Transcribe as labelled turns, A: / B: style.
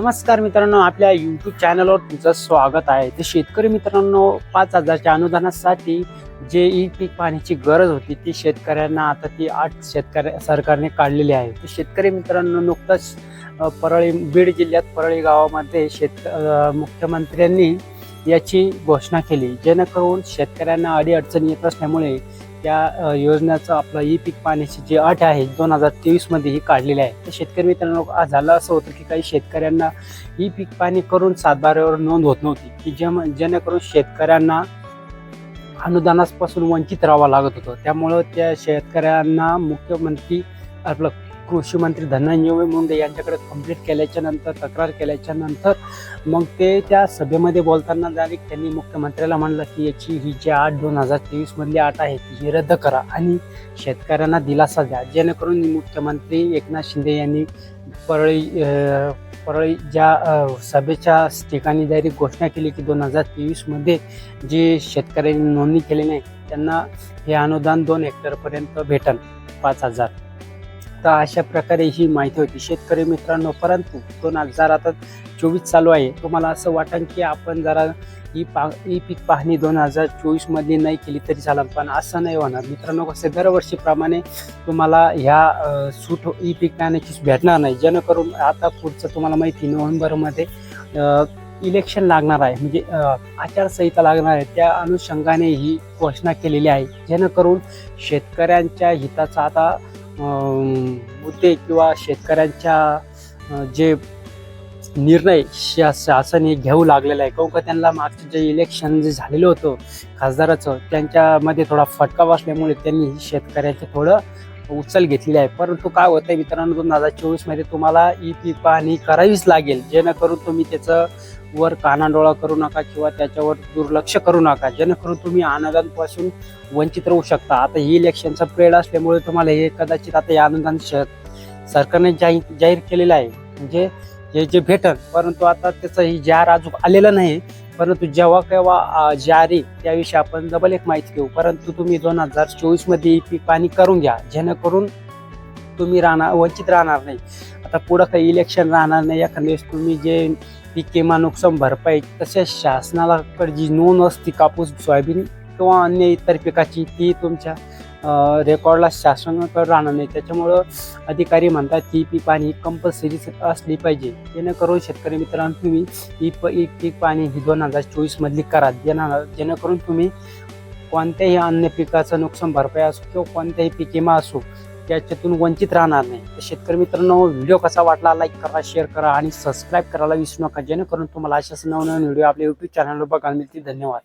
A: नमस्कार मित्रांनो आपल्या यूट्यूब चॅनलवर तुमचं स्वागत आहे. तर शेतकरी मित्रांनो पाच हजारच्या अनुदानासाठी जे ई पीक पाण्याची गरज होती ती शेतकऱ्यांना आता ती आठ शेतकऱ्या सरकारने काढलेली आहे. तर शेतकरी मित्रांनो नुकतंच परळी बीड जिल्ह्यात परळी गावामध्ये शेत मुख्यमंत्र्यांनी याची घोषणा केली. जेणेकरून शेतकऱ्यांना अडीअडचण येत असल्यामुळे त्या योजनेचं आपलं ई पीक पाण्याची जी अट आहे दोन हजार तेवीसमध्ये ही काढलेली आहे. तर शेतकरी मित्रांनो आज झालं असं होतं की काही शेतकऱ्यांना ई पीक पाणी करून सातबाऱ्यावर नोंद होत नव्हती. की जेम जेणेकरून शेतकऱ्यांना अनुदानापासून वंचित राहावं लागत होतं. त्यामुळं त्या शेतकऱ्यांना मुख्यमंत्री आपलं कृषी मंत्री धनंजय मुंडे यांच्याकडे कंप्लीट केल्याच्यानंतर तक्रार केल्याच्यानंतर मग ते त्या सभेमध्ये बोलताना डायरेक्ट त्यांनी मुख्यमंत्र्याला म्हणलं की याची ही जी आठ दोन हजार तेवीस मधली आठ आहे ती ही रद्द करा आणि शेतकऱ्यांना दिलासा द्या. जेणेकरून मुख्यमंत्री एकनाथ शिंदे यांनी परळी परळी ज्या सभेच्या ठिकाणी डायरेक्ट घोषणा केली की दोन हजार तेवीसमध्ये जे शेतकऱ्यांनी नोंदणी केली नाही त्यांना हे अनुदान दोन हेक्टरपर्यंत भेटन पाच हजार. तर अशा प्रकारे ही माहिती होती. शेतकरी मित्रांनो परंतु दोन हजार आता चोवीस चालू आहे. तुम्हाला असं वाटन की आपण जरा ही पा ई पीक पाहणी दोन हजार चोवीसमधली नाही केली तरी चालेल पण असं नाही होणार. मित्रांनो कसं दरवर्षीप्रमाणे तुम्हाला ह्या सूट ई पीक पाहण्याची भेटणार नाही. जेणेकरून आता पुढचं तुम्हाला माहिती नोव्हेंबरमध्ये इलेक्शन लागणार आहे. म्हणजे आचारसंहिता लागणार आहे. त्या अनुषंगाने ही घोषणा केलेली आहे. जेणेकरून शेतकऱ्यांच्या हिताचा आता मुद्दे किंवा शेतकऱ्यांच्या जे निर्णय शा शासन हे घेऊ लागलेला आहे. काऊन का त्यांना मागचं जे इलेक्शन जे झालेलं होतं खासदाराचं त्यांच्यामध्ये थोडा फटका बसल्यामुळे त्यांनी शेतकऱ्यांचं थोडं उचल घेतलेली आहे. परंतु काय होत आहे मित्रांनो दोन हजार चोवीसमध्ये तुम्हाला ई पीक पाहणी करावीच लागेल. जेणेकरून तुम्ही त्याचं वर कानाडोळा करू नका किंवा त्याच्यावर दुर्लक्ष करू नका. जेणेकरून तुम्ही आनंदांपासून वंचित राहू शकता. आता ही इलेक्शनचा पिरियड असल्यामुळे तुम्हाला हे कदाचित आता हे अनुदान सरकारने जाहीर जाहीर केलेलं आहे. म्हणजे हे जे भेटल परंतु आता त्याचं ही जाहीर अजून आलेलं नाही परंतु जेव्हा केव्हा जारी त्याविषयी आपण डबल एक माहिती घेऊ. परंतु तुम्ही दोन हजार चोवीसमध्ये पीक पाणी करून घ्या. जेणेकरून तुम्ही राहणार वंचित राहणार नाही. आता पुढं काही इलेक्शन राहणार नाही. एखाद्या तुम्ही जे पीक किंवा नुकसान भरपाई तसेच शासनालाकड जी नोंद असते कापूस सोयाबीन किंवा अन्य इतर पिकाची ती तुमच्या रेकॉर्डला शासनाकडे राहणार नाही. त्याच्यामुळं अधिकारी म्हणतात की पीक पाणी कंपल्सरी असली पाहिजे. जेणेकरून शेतकरी मित्रांनो तुम्ही ई प पीक पाणी ही दोन हजार चोवीसमधली करा जेणा जेणेकरून तुम्ही कोणत्याही अन्य पिकाचं नुकसान भरपाई असो किंवा कोणत्याही पीक विमा असो त्याच्यातून वंचित राहणार नाही. तर शेतकरी मित्रांनो व्हिडिओ कसा वाटला लाईक करा शेअर करा आणि सबस्क्राईब करायला विसरू नका. जेणेकरून तुम्हाला अशाच नवनवीन व्हिडिओ आपल्या यूट्यूब चॅनलवर बघायला मिळतील. धन्यवाद.